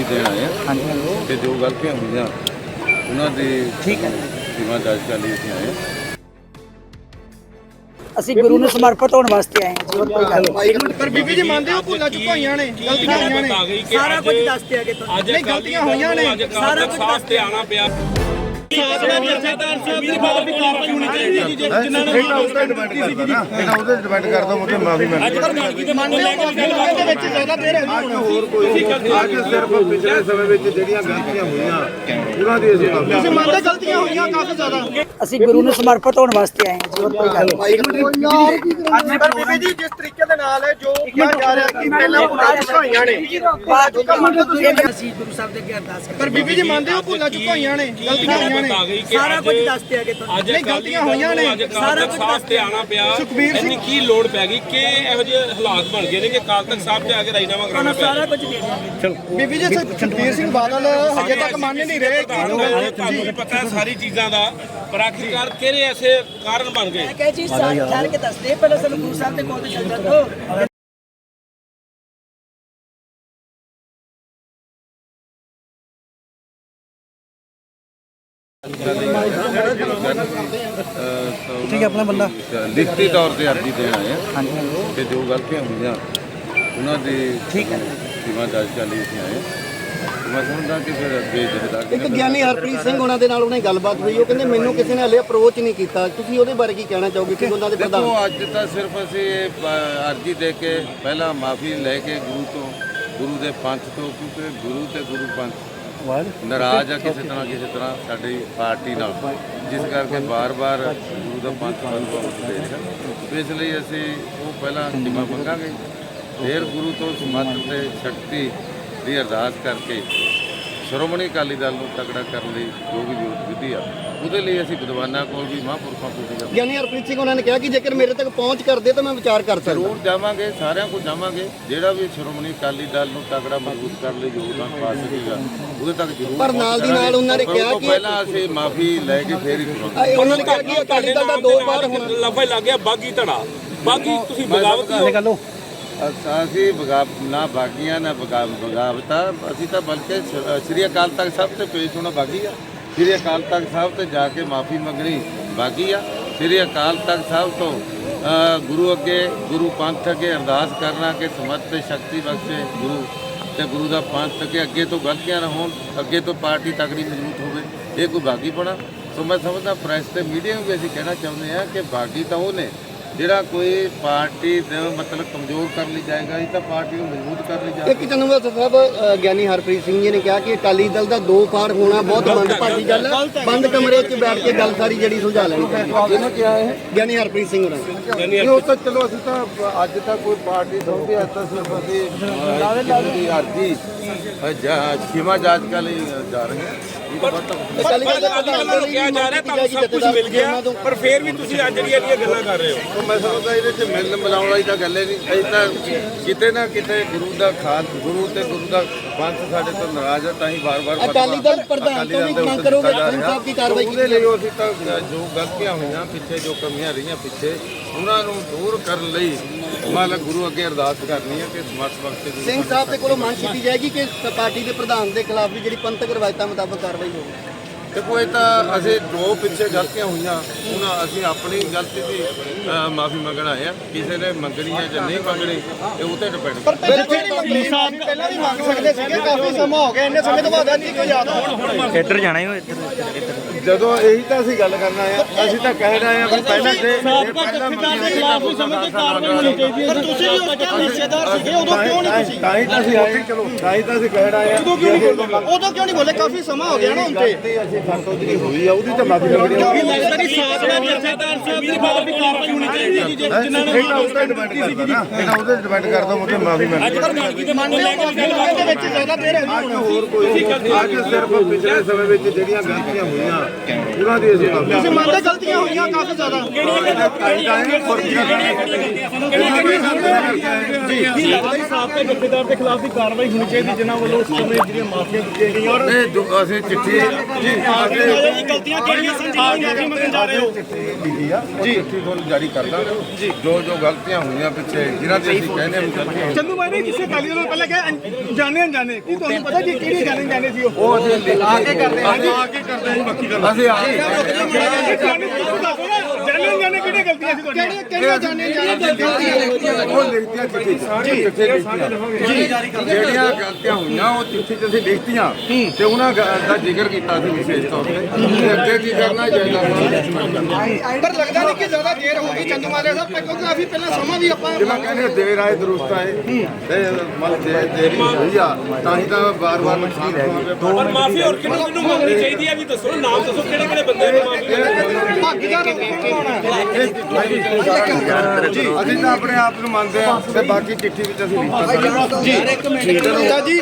ਅਰਜੀ ਦੇਣ ਆਏ ਆ। ਹਾਂਜੀ ਤੇ ਜੋ ਗਲਤੀਆਂ ਹੋਈਆਂ ਉਹਨਾਂ ਦੀ ਠੀਕ ਹੈ। ਸੀਮਾ ਦਰਜ ਕਰਨ ਲਈ ਅਸੀਂ ਆਏ। ਹਾਂ ਅਸੀਂ ਗੁਰੂ ਨੂੰ ਸਮਰਪਿਤ ਹੋਣ ਵਾਸਤੇ ਆਏ ਹਾਂ ਜੀ ਹੋਰ ਕੋਈ ਗੱਲ ਨਹੀਂ। ਪਰ ਬੀਬੀ ਜੀ ਮੰਨਦੇ ਹੋ ਭੁੱਲਾਂ ਚੁੱਕਾਂ ਹੋਈਆਂ ਨੇ? ਗਲਤੀਆਂ ਹੋਈਆਂ ਨੇ? ਸਾਰਾ ਕੁਝ ਦੱਸਦੇ ਆ ਕਿ ਤੁਹਾਨੂੰ ਨਹੀਂ, ਗਲਤੀਆਂ ਹੋਈਆਂ ਨੇ। ਸਾਰਾ ਕੁਝ ਸਾਫ਼ ਤੇ ਆਣਾ ਪਿਆ। ਇਹਨਾਂ ਉਹਦੇ ਡਿਪੈਂਡ ਕਰਦਾ ਨਾ। ਇਹਨਾਂ ਉਹਦੇ ਡਿਪੈਂਡ ਕਰਦਾ ਮੁਝੇ ਮਾਫੀ ਮੰਗ ਮੰਨਦੇ ਹੋ ਮਾਫੀ ਮੰਗਣ ਦੇ ਵਿੱਚ ਜ਼ਿਆਦਾ ਦੇਰ ਹੈ ਅੱਜ ਹੋਰ ਕੋਈ ਅੱਜ ਸਿਰਫ ਪਿਛਲੇ ਸਮੇਂ ਵਿੱਚ ਜਿਹੜੀਆਂ ਗਲਤੀਆਂ ਹੋਈਆਂ ਉਹਨਾਂ ਦੀ ਅਸੀਂ ਮਾਫੀ ਤੁਸੀਂ ਮੰਨਦੇ ਗਲਤੀਆਂ ਹੋਈਆਂ ਕਾਫੀ ਜ਼ਿਆਦਾ। ਅਸੀਂ ਗੁਰੂ ਨੂੰ ਸਮਰਪਿਤ ਹੋਣ ਵਾਸਤੇ ਆਏ ਹਾਂ ਜੀ ਕੋਈ ਗੱਲ ਨਹੀਂ ਪਰ ਬੀਬੀ ਜੀ ਜਿਸ ਤਰੀਕੇ ਦੇ ਨਾਲ ਹੈ ਜੋ ਕਿਹਾ ਜਾ ਰਿਹਾ ਕਿ ਪਹਿਲਾਂ ਭੁੱਲਾਂ ਚੁੱਕਾਂ ਹੋਈਆਂ ਨੇ। ਬਾਅਦ ਮੰਨਦੇ ਤੁਸੀਂ ਅਸੀਂ ਗੁਰੂ ਸਾਹਿਬ ਦੇ ਅੱਗੇ ਅਰਦਾਸ ਕਰਦੇ ਪਰ ਬੀਬੀ ਜੀ ਮੰਨਦੇ ਹੋ ਭੁੱਲਾਂ ਚੁੱਕਾਂ ਹੋਈਆਂ ਨੇ ਗਲਤੀਆਂ ਹੋਈਆਂ ਨੇ। ਸਾਰਾ ਕੁਝ ਦੱਸਦੇ ਆ ਕਿ ਤੁਹਾਨੂੰ ਨਹੀਂ, ਗਲਤੀਆਂ ਹੋਈਆਂ ਨੇ। ਸਾਰਾ ਕੁਝ ਸਾਫ਼ ਤੇ ਆਣਾ ਪਿਆ। ਸੁਖਬੀਰ ਸਿੰਘ- ਕੀ ਲੋੜ ਪੈ ਗਈ ਕਿ ਇਹੋ ਜਿਹੇ ਹਾਲਾਤ ਬਣ ਗਏ ਨੇ ਕਿ ਕਾਲ ਤੱਕ ਸਾਹਿਬ ਤੇ ਆ ਕੇ ਰਾਜਨਾਮਾ ਕਰਾਉਣਾ ਪਿਆ ਸਾਰਾ ਕੁਝ ਦੇ ਦਿਆਂਗੇ। ਬੀਬੀ ਜੀ ਸੁਖਬੀਰ ਸਿੰਘ ਬਾਦਲ ਹਜੇ ਤੱਕ ਮੰਨ ਨਹੀਂ ਰਹੇ ਕਿ ਤੁਹਾਨੂੰ ਪਤਾ ਸਾਰੀ ਚੀਜ਼ਾਂ ਦਾ। ਪਰ ਆਖਿਰਕਾਰ ਕਿਹੜੇ ਐਸੇ ਕਾਰਨ ਬਣ ਗਏ? ਮੈਂ ਕਹੇ ਜੀ ਸਾਰੇ ਠਹਿਰ ਕੇ ਦੱਸਦੇ ਪਹਿਲਾਂ ਸਾਨੂੰ ਗੁਰੂ ਸਾਹਿਬ ਦੇ ਕੋਲ ਤੇ ਚੱਲ ਜਾਂਦੋ ਠੀਕ ਹੈ ਆਪਣਾ ਬੰਦਾ। ਲਿਖਤੀ ਤੌਰ ਤੇ ਅਰਜੀ ਦੇਣ ਆਏ ਆ। ਹਾਂਜੀ ਤੇ ਜੋ ਗਲਤੀਆਂ ਹੋਈਆਂ ਉਹਨਾਂ ਦੀ ਠੀਕ ਹੈ। ਸੀਮਾ ਦਰਜ ਕਰਨ ਲਈ ਅਸੀਂ ਆਏ। ਹਾਂ ਮੈਂ ਸਮਝਦਾ ਕਿ ਫਿਰ ਅੱਗੇ ਜਿਹੜਾ ਇੱਕ ਗਿਆਨੀ ਹਰਪ੍ਰੀਤ ਸਿੰਘ ਉਹਨਾਂ ਦੇ ਨਾਲ ਉਹਨੇ ਗੱਲਬਾਤ ਹੋਈ। ਉਹ ਕਹਿੰਦੇ ਮੈਨੂੰ ਕਿਸੇ ਨੇ ਹਲੇ ਅਪਰੋਚ ਨਹੀਂ ਕੀਤਾ। ਤੁਸੀਂ ਉਹਦੇ ਬਾਰੇ ਕੀ ਕਹਿਣਾ ਚਾਹੋਗੇ? ਕਿ ਉਹਨਾਂ ਦੇ ਪ੍ਰਧਾਨ ਦੇਖੋ ਅੱਜ ਤਾਂ ਸਿਰਫ ਅਸੀਂ ਅਰਜੀ ਦੇ ਕੇ ਪਹਿਲਾਂ ਮਾਫੀ ਲੈ ਕੇ ਗੁਰੂ ਤੋਂ ਗੁਰੂ ਦੇ ਪੰਥ ਤੋਂ ਕਿਉਂਕਿ ਗੁਰੂ ਤੇ ਗੁਰੂ ਪੰਥ ਨਾਰਾਜ਼ ਆ ਕਿਸੇ ਤਰ੍ਹਾਂ ਕਿਸੇ ਤਰ੍ਹਾਂ ਸਾਡੀ ਪਾਰਟੀ ਨਾਲ। ਜਿਸ ਕਰਕੇ ਬਾਰ-ਬਾਰ ਗੁਰੂ ਦਾ ਪੰਥ ਸਾਨੂੰ ਦੇ ਰਿਹਾ ਇਸ ਲਈ ਅਸੀਂ ਉਹ ਪਹਿਲਾਂ ਖਿਮਾ ਮੰਗਾਂਗੇ। ਫਿਰ ਗੁਰੂ ਤੋਂ ਸਮੱਤ ਤੇ ਸ਼ਕਤੀ ਦੀ ਅਰਦਾਸ ਕਰਕੇ ਸ਼੍ਰੋਮਣੀ ਅਕਾਲੀ ਦਲ ਨੂੰ ਤਕੜਾ ਕਰਨ ਲਈ ਜੋ ਵੀ ਯੋਗ ਵਿਧੀ ਆ ਉਹਦੇ ਲਈ ਅਸੀਂ ਵਿਦਵਾਨਾਂ ਕੋਲ ਵੀ ਮਹਾਂਪੁਰਖਾਂ ਕੋਲ ਵੀ ਜਾਵਾਂਗੇ। ਗਿਆਨੀ ਹਰਪ੍ਰੀਤ ਸਿੰਘ ਉਹਨਾਂ ਨੇ ਕਿਹਾ ਕਿ ਜੇਕਰ ਮੇਰੇ ਤੱਕ ਪਹੁੰਚ ਕਰਦੇ ਤਾਂ ਮੈਂ ਵਿਚਾਰ ਕਰ ਸਕਦਾ। ਜ਼ਰੂਰ ਜਾਵਾਂਗੇ ਸਾਰਿਆਂ ਕੋਲ ਜਾਵਾਂਗੇ। ਜਿਹੜਾ ਵੀ ਸ਼੍ਰੋਮਣੀ ਅਕਾਲੀ ਦਲ ਨੂੰ ਤਕੜਾ ਮਜ਼ਬੂਤ ਕਰਨ ਲਈ ਯੋਗਦਾਨ ਪਾ ਸਕੇਗਾ ਉਹਦੇ ਤੱਕ ਜ਼ਰੂਰ ਪਰ ਨਾਲ ਦੀ ਨਾਲ ਉਹਨਾਂ ਨੇ ਪਰ ਉਹ ਕਿਹਾ ਤੋਂ ਕਿ- ਪਹਿਲਾਂ ਅਸੀਂ ਮਾਫੀ ਲੈ ਕੇ ਫੇਰ ਹੀ ਉਹਨਾਂ ਨੇ ਕਿਹਾ ਕਿ ਅਕਾਲੀ ਦਲ ਦਾ ਦੋ ਪਾਰ ਹੋਣਾ। ਲੰਬਾ ਲੱਗ ਗਿਆ ਬਾਗੀ ਧੜਾ। ਬਾਗੀ ਤੁਸੀਂ ਬਗਾਵਤ ਹੋ ਅਸਾਂ- ਅਸੀਂ ਬਗਾ ਨਾ ਬਾਗੀਆਂ ਨਾ ਬਗਾ ਬਗਾਵਤਾ। ਅਸੀਂ ਤਾਂ ਬਲਕਿ ਸ- ਸ੍ਰੀ ਅਕਾਲ ਤਖਤ ਸਾਹਿਬ ਤੇ ਪੇਸ਼ ਹੋਣਾ ਬਾਗੀ ਆ। ਸ੍ਰੀ ਅਕਾਲ ਤਖਤ ਸਾਹਿਬ ਤੇ ਜਾ ਕੇ ਮਾਫੀ ਮੰਗਣੀ ਬਾਗੀ ਆ। ਸ੍ਰੀ ਅਕਾਲ ਤਖਤ ਸਾਹਿਬ ਤੋਂ ਗੁਰੂ ਅੱਗੇ, ਗੁਰੂ ਪੰਥ ਅੱਗੇ ਅਰਦਾਸ ਕਰਨਾ ਕਿ ਸਮਤ ਤੇ ਸ਼ਕਤੀ ਬਖਸ਼ੇ ਗੁਰੂ ਤੇ ਗੁਰੂ ਦਾ ਪੰਥ ਅੱਗੇ ਅੱਗੇ ਤੋਂ ਗਲਤੀਆਂ ਨਾ ਹੋਣ, ਅੱਗੇ ਤੋਂ ਪਾਰਟੀ ਤਕੜੀ ਮਜ਼ਬੂਤ ਹੋਵੇ। ਇਹ ਕੋਈ ਬਾਗੀ ਬਣਾ ਸੋ ਮੈਂ ਸਮਝਦਾ ਪ੍ਰੈਸ ਤੇ ਮੀਡੀਆ ਨੂੰ ਵੀ ਅਸੀਂ ਕਹਿਣਾ ਚਾਹੁੰਦੇ ਆ ਕਿ ਬਾਗੀ ਤਾਂ ਉਹ ਨੇ ਜਿਹੜਾ ਕੋਈ ਪਾਰਟੀ ਦੇ ਮਤਲਬ ਕਮਜ਼ੋਰ ਕਰ ਲਈ ਜਾਏਗਾ ਇਹ ਤਾਂ ਪਾਰਟੀ ਨੂੰ ਮਜ਼ਬੂਤ ਕਰ ਲਈ ਜਾਏਗੀ। ਇੱਕ ਚੰਨਵਾ ਸਾਹਿਬ ਅ, ਗਿਆਨੀ ਹਰਪ੍ਰੀਤ ਸਿੰਘ ਜੀ ਨੇ ਕਿਹਾ ਕਿ ਅਕਾਲੀ ਦਲ ਦਾ ਦੋ ਪਾਰ ਹੋਣਾ ਬਹੁਤ ਮੰਦਭਾਗੀ ਗੱਲ ਹੈ ਬੰਦ ਕਮਰੇ 'ਚ ਬੈਠ ਕੇ ਗੱਲ ਸਾਰੀ ਜਿਹੜੀ ਸੁਲਝਾ ਲੈਣੀ ਚਾਹੀਦੀ ਇਹਨੇ ਕਿਹਾ ਹੈ ਗਿਆਨੀ ਹਰਪ੍ਰੀਤ ਸਿੰਘ ਹੋਣਾ ਨੇ। ਨਹੀਂ ਉਹ ਤਾਂ ਚਲੋ ਅਸੀਂ ਤਾਂ ਅੱਜ ਤੱਕ ਕੋਈ ਪਾਰਟੀ ਸੌਂਪੀ ਅੱਜ ਤਾਂ ਸਿਰਫ ਅਸੀਂ ਅਹ, ਕਿਸੇ ਦੀ ਅਰਜੀ ਜਾ- ਖਿਮਾ ਜਾਂਚ ਕਰ ਲਈ ਜਾ ਰਹੇ ਹਾਂ। ਇਹ ਤਾਂ ਬਾਤ ਤਾਂ ਅਕਾਲੀ ਦਲ ਦੇ ਅੱਜ ਪ੍ਰਧਾਨ ਕੱਲ੍ਹ ਲਈ ਕਿਹਾ ਜਾ ਰਿਹਾ ਤੁਹਾਨੂੰ ਸਭ ਕੁਝ ਮਿਲ ਗਿਆ ਪਰ ਫੇਰ ਵੀ ਤੁਸੀਂ ਅੱਜ ਜਿਹੜੀਆਂ ਜਿਹੜੀਆਂ ਗੱਲਾਂ ਕਰ ਰਹੇ ਹੋ। ਉਹ ਮੈਂ ਸਮਝਦਾ ਇਹਦੇ ਚ ਮਿਲਣ ਮਿਲਾਉਣ ਵਾਲੀ ਤਾਂ ਗੱਲ ਹੀ ਨਹੀਂ। ਅਸੀਂ ਤਾਂ ਕਿਤੇ ਨਾ ਕਿਤੇ ਗੁਰੂ ਦਾ ਖਾਲ ਗੁਰੂ ਤੇ ਗੁਰੂ ਦਾ ਪੰਥ ਸਾਡੇ ਤੋਂ ਨਾਰਾਜ਼ ਹੈ ਤਾਂ ਹੀ ਵਾਰ-ਵਾਰ ਅਕਾਲੀ ਦਲ ਪ੍ਰਧਾਨ ਤੋਂ ਵੀ ਮੰਗ ਕਰੋਗੇ ਸਿੰਘ ਸਾਹਿਬ ਕੀ ਕਾਰਵਾਈ ਉਹਦੇ ਲਈ ਉਹ ਅਸੀਂ ਤਾਂ ਜੋ ਗਲਤੀਆਂ ਹੋਈਆਂ ਪਿੱਛੇ ਜੋ ਕਮੀਆਂ ਰਹੀਆਂ ਪਿੱਛੇ ਉਹਨਾਂ ਨੂੰ ਦੂਰ ਕਰਨ ਲਈ ਮਾਲਾ ਗੁਰੂ ਅੱਗੇ ਅਰਦਾਸ ਕਰਨੀ ਹੈ ਕਿ ਸਮਰਥ ਬਖਸ਼ੇ ਗੁਰੂ ਸਿੰਘ ਸਾਹਿਬ ਦੇ ਕੋਲੋਂ ਮੰਗ ਕੀਤੀ ਜਾਏਗੀ ਕਿ ਪਾਰਟੀ ਦੇ ਪ੍ਰਧਾਨ ਦੇ ਖਿਲਾਫ ਵੀ ਜਿਹੜੀ ਪੰਥਕ ਰਵਾਇਤਾਂ ਮੁਤਾਬਕ ਕਾਰਵਾਈ ਹੋਵੇ। ਦੇਖੋ ਇਹ ਤਾਂ ਅਸੀਂ ਜੋ ਪਿੱਛੇ ਗਲਤੀਆਂ ਹੋਈਆਂ। ਉਹਨਾਂ ਅਸੀਂ ਆਪਣੀ ਗਲਤੀ ਦੀ ਮਾਫੀ ਮੰਗਣ ਆਏ ਆ ਕਿਸੇ ਨੇ ਮੰਗਣੀ ਹੈ ਜਾਂ ਨਹੀਂ ਮੰਗਣੀ ਇਹ ਉਹ ਤੇ ਡਿਪੈਂਡ ਪਰ ਪਹਿਲਾਂ ਵੀ ਮੰਗ ਸਕਦੇ ਸੀਗੇ ਕਾਫੀ ਸਮਾਂ ਹੋ ਗਿਆ ਇੰਨੇ ਸਮੇਂ ਤੋਂ ਬਾਅਦ ਅੱਜ ਕਿਉਂ ਯਾਦ ਆਉਣਾ ਇੱਧਰ ਜਾਣਾ ਹੀ ਇੱਧਰ। ਜਦੋਂ ਇਹੀ ਤਾਂ ਅਸੀਂ ਗੱਲ ਕਰਨਾ ਆ ਅਸੀਂ ਤਾਂ ਕਹਿ ਰਹੇ ਆ ਵੀ ਪਹਿਲਾਂ ਜੇ ਸਾਬਕਾ ਦੇ ਖਿਲਾਫ ਵੀ ਸਮੇਂ ਤੇ ਕਾਰਵਾਈ ਹੋਣੀ ਚਾਹੀਦੀ। ਪਰ ਤੁਸੀਂ ਵੀ ਉਸ ਟਾਈਮ ਹਿੱਸੇਦਾਰ ਸੀਗੇ ਉਦੋਂ ਕਿਉਂ ਨਹੀਂ ਤੁਸੀਂ? ਤਾਂ ਹੀ ਤਾਂ ਅਸੀਂ ਆਏ ਚਲੋ ਤਾਂ ਹੀ ਤਾਂ ਅਸੀਂ ਕਹਿ ਰਹੇ ਆ ਉਦੋਂ ਕਿਉਂ ਨਹੀਂ ਬੋਲੇ ਉਦੋਂ ਕਿਉਂ ਨਹੀਂ ਬੋਲੇ ਕਾਫੀ ਸਮਾਂ ਹੋ ਗਿਆ ਨਾ ਹੁਣ ਤੇ। ਅਸੀਂ ਫਰਤੋਂ ਜਿਹੜੀ ਹੋਈ ਆ ਉਹਦੀ ਤਾਂ ਮਾਫੀ ਮੰਗਣੀ ਆ। ਲੱਗਦਾ ਨਹੀਂ ਸਾਬਕਾ ਜਥੇਦਾਰ ਸਾਹਿਬ ਦੀ ਬਾਤ ਵੀ ਕਾਰਵਾਈ ਹੋਣੀ ਚਾਹੀਦੀ ਸੀ ਜਿਨ੍ਹਾਂ ਨੇ ਉਹਦੇ ਡਿਪੈਂਡ ਕਰਦਾ ਨਾ। ਇਹਨਾਂ ਉਹਦੇ ਡਿਪੈਂਡ ਕਰਦਾ ਮੁਝੇ ਮਾਫੀ ਮੰਗਣੀ। ਮੰਨਦੇ ਹੋ ਮਾਫੀ ਮੰਗਣ ਦੇ ਵਿੱਚ ਜ਼ਿਆਦਾ ਦੇਰ ਹੈ ਅੱਜ ਹੋਰ ਕੋਈ ਅੱਜ ਸਿਰਫ ਪਿਛਲੇ ਸਮੇਂ ਵਿੱਚ ਜਿਹੜੀਆਂ ਗਲਤੀਆਂ ਹੋਈਆਂ ਉਹਨਾਂ ਦੀ ਅਸੀਂ ਮਾਫੀ ਤੁਸੀਂ ਮੰਨਦੇ ਗਲਤੀਆਂ ਹੋਈਆਂ ਕਾਫੀ ਜ਼ਿਆਦਾ। ਸਾਬਕਾ ਜਥੇਦਾਰ ਦੇ ਖਿਲਾਫ ਦੀ ਕਾਰਵਾਈ ਹੋਣੀ ਚਾਹੀਦੀ ਜਿਨ੍ਹਾਂ ਵੱਲੋਂ ਉਸ ਸਮੇਂ ਜਿਹੜੀਆਂ ਮਾਫੀਆਂ ਦਿੱਤੀਆਂ ਗਈਆਂ ਔਰ ਇਹ ਜੋ ਅਸੀਂ ਚਿੱਠੀ ਜੀ ਜੀ ਗਲਤੀਆਂ ਕਿਹੜੀਆਂ ਸਨ ਜਿਹੜੀਆਂ ਮਾਫੀ ਮੰਗਣ ਜਾ ਰਹੇ ਹੋ? ਲਿਖੀ ਆ ਜੀ। ਚਿੱਠੀ ਤੁਹਾਨੂੰ ਜਾਰੀ ਕਰਦਾ ਜੋ ਜੋ ਗਲਤੀਆਂ ਹੋਈਆਂ ਪਿੱਛੇ ਜਿਨ੍ਹਾਂ ਤੇ ਅਸੀਂ ਕਹਿੰਦੇ ਹਾਂ ਵੀ ਗਲਤੀਆਂ ਹੋਈਆਂ ਚੰਦੂ ਬਾਈ ਨੇ ਕਿਸੇ ਦਲ ਨੂੰ ਪਹਿਲਾਂ ਕਿਹਾ ਜਾਣੇ ਅਣਜਾਣੇ। ਕੀ ਤੁਹਾਨੂੰ ਪਤਾ ਜੀ ਕਿਹੜੀ ਜਾਣੇ ਜਾਣੇ ਸੀ ਉਹ? ਉਹ ਅਸੀਂ ਲਿਖ ਆ ਕੇ ਕਰਦੇ ਆ ਕੇ ਕਰਦੇ ਬਾਕੀ ਗੱਲ ਅਸੀਂ ਆ ਜਾਣੇ ਜਾਣੇ ਕਿਹੜੀਆਂ ਗਲਤੀਆਂ ਸੀ ਤੁਹਾਡੀਆਂ ਕਿਹੜੀਆਂ ਜਾਣੇ ਜਾਣੇ ਉਹ ਲਿਖਤੀਆਂ ਚਿੱਠੀ ਚ ਚਿੱਠੀ ਲਿਖਤੀਆਂ ਜਿਹੜੀਆਂ ਗਲਤੀਆਂ ਹੋਈਆਂ ਉਹ ਚਿੱਠੀ ਚ ਅਸੀਂ ਲਿਖਤੀਆਂ ਤੇ ਉਹਨਾਂ ਦਾ ਜ਼ਿਕਰ ਕੀਤਾ ਸੀ ਵਿਸ਼ੇਸ਼ ਤੌਰ ਤੇ। ਤੇ ਅੱਗੇ ਕੀ ਕਰਨਾ ਚਾਹੀਦਾ ਪਰ ਲੱਗਦਾ ਨਹੀਂ ਕਿ ਜ਼ਿਆਦਾ ਦੇਰ ਹੋ ਗਈ ਚੰਦੂ ਮਾਜਰਾ ਸਾਹਿਬ ਕਿਉਂਕਿ ਕਾਫੀ ਪਹਿਲਾਂ ਸਮਾਂ ਵੀ ਆਪਾਂ ਜਿਵੇਂ ਕਹਿੰਦੇ ਦੇਰ ਆਏ ਦਰੁਸਤ ਆਏ। ਤੇ ਮਨ ਦੇ ਦੇਰੀ ਹੋਈ ਆ ਤਾਂ ਹੀ ਤਾਂ ਵਾਰ-ਵਾਰ ਪਰ ਮਾਫੀ ਹੋਰ ਕਿਹਨੂੰ ਕਿਹਨੂੰ ਮੰਗਣੀ ਚਾਹੀਦੀ ਹੈ ਵੀ ਦੱਸੋ ਨਾਮ ਦੱਸੋ ਕਿਹੜੇ ਕਿਹੜੇ ਬੰਦੇ ਨੇ ਮਾਫੀ ਭਾਗੀਦਾਰ ਕੌਣ ਹੈ? ਅਸੀਂ ਤਾਂ ਆਪਣੇ ਆਪ ਨੂੰ ਮੰਨਦੇ ਆ ਤੇ ਬਾਕੀ ਚਿੱਠੀ ਵਿੱਚ ਅਸੀਂ ਲਿਖਤਾ ਜੀ।